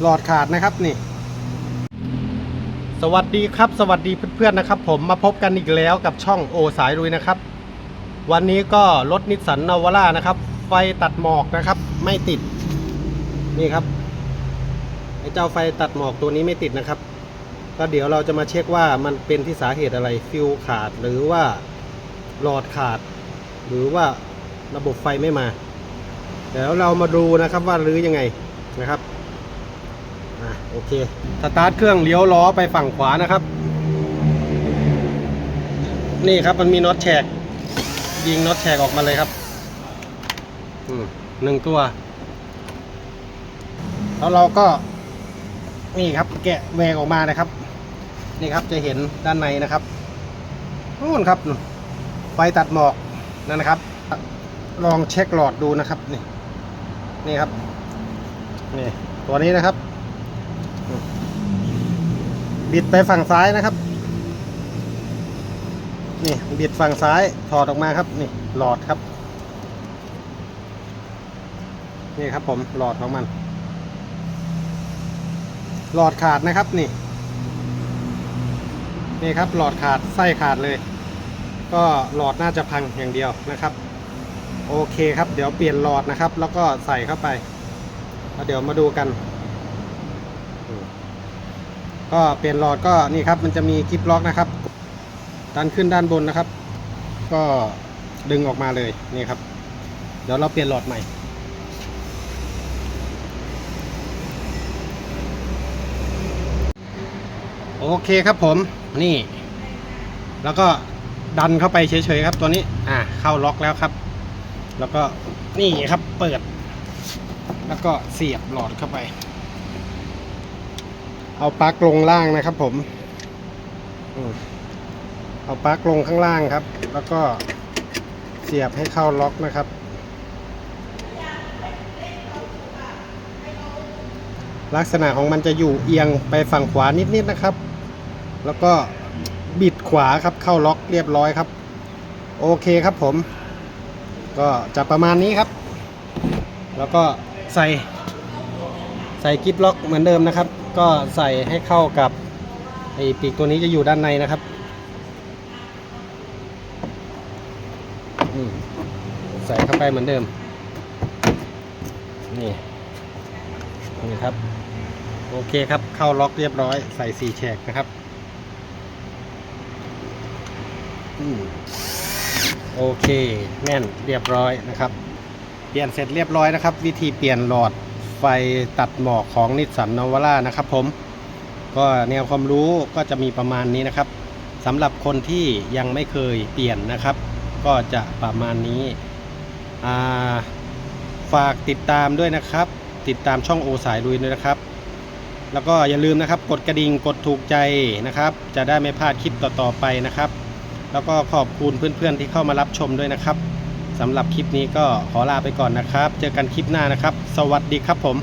หลอดขาดนะครับนี่ สวัสดีครับ สวัสดีเพื่อนๆนะครับ ผมมาพบกันอีกแล้วกับช่องโอสายลุยนะครับ วันนี้ก็รถนิสสันนาวาร่านะครับ ไฟตัดหมอกนะครับ ไม่ติดนี่ครับไอ้เจ้าไฟตัดหมอกตัวนี้ไม่ติดนะครับ ก็เดี๋ยวเราจะมาเช็คว่ามันเป็นที่สาเหตุอะไรฟิวขาดหรือว่าหลอดขาด หรือว่าระบบไฟไม่มา เดี๋ยวเรามาดูนะครับว่ารื้อยังไงนะครับ โอเค สตาร์ทเครื่องเลี้ยวล้อไปฝั่งขวานะครับ นี่ครับมันมีน็อตแฉก ยิงน็อตแฉกออกมาเลยครับอืมหนึ่งตัว แล้วเราก็ นี่ครับ แกะแหวกออกมานะครับ นี่ครับจะเห็นด้านในนะครับนู่นครับนู่ไฟตัดหมอกนั่นนะครับ ลองเช็คหลอดดูนะครับ นี่ นี่ครับ นี่ ตัวนี้นะครับ บิดไปฝั่งซ้ายนะครับ นี่บิดฝั่งซ้ายถอดออกมาครับ นี่หลอดครับ นี่ครับผมหลอดของมัน หลอดขาดนะครับนี่ นี่ครับหลอดขาดไส้ขาดเลย ก็หลอดน่าจะพังอย่างเดียวนะครับ โอเคครับ เดี๋ยวเปลี่ยนหลอดนะครับ แล้วก็ใส่เข้าไปแล้วเดี๋ยวมาดูกันอ ก็เปลี่ยนหลอดก็นี่ครับมันจะมีกิฟล็อกนะครับ ดันขึ้นด้านบนนะครับ ก็ดึงออกมาเลยนี่ครับ เดี๋ยวเราเปลี่ยนหลอดใหม่ โอเคครับผมนี่ แล้วก็ดันเข้าไปเฉยๆครับตัวนี้อ่าเข้าล็อกแล้วครับ แล้วก็นี่ครับเปิด แล้วก็เสียบหลอดเข้าไป เอาปลั๊กลงล่างนะครับผม เอาปลั๊กลงข้างล่างครับ แล้วก็เสียบให้เข้าล็อกนะครับ ลักษณะของมันจะอยู่เอียงไปฝั่งขวานิดๆนะครับ แล้วก็บิดขวาครับเข้าล็อกเรียบร้อยครับ โอเคครับผม ก็จะประมาณนี้ครับ แล้วก็ใส่ ใส่กิฟล็อกเหมือนเดิมนะครับ ก็ใส่ให้เข้ากับไอ้ปีกตัวนี้จะอยู่ด้านในนะครับใส่เข้าไปเหมือนเดิม นี่ นี่ครับ โอเคครับ เข้าล็อกเรียบร้อย ใส่สี่แฉกนะครับอโอเค แน่นเรียบร้อยนะครับ เปลี่ยนเสร็จเรียบร้อยนะครับ วิธีเปลี่ยนหลอด ไฟตัดหมอกของนิสสันนวาร่านะครับผม ก็แนวความรู้ก็จะมีประมาณนี้นะครับสำหรับคนที่ยังไม่เคยเปลี่ยนนะครับ ก็จะประมาณนี้าฝากติดตามด้วยนะครับ ติดตามช่องโอสายลุยด้วยนะครับ แล้วก็อย่าลืมนะครับ กดกระดิ่งกดถูกใจนะครับ จะได้ไม่พลาดคลิปต่อๆไปนะครับ แล้วก็ขอบคุณเพื่อนๆที่เข้ามารับชมด้วยนะครับ สำหรับคลิปนี้ก็ขอลาไปก่อนนะครับ เจอกันคลิปหน้านะครับ สวัสดีครับผม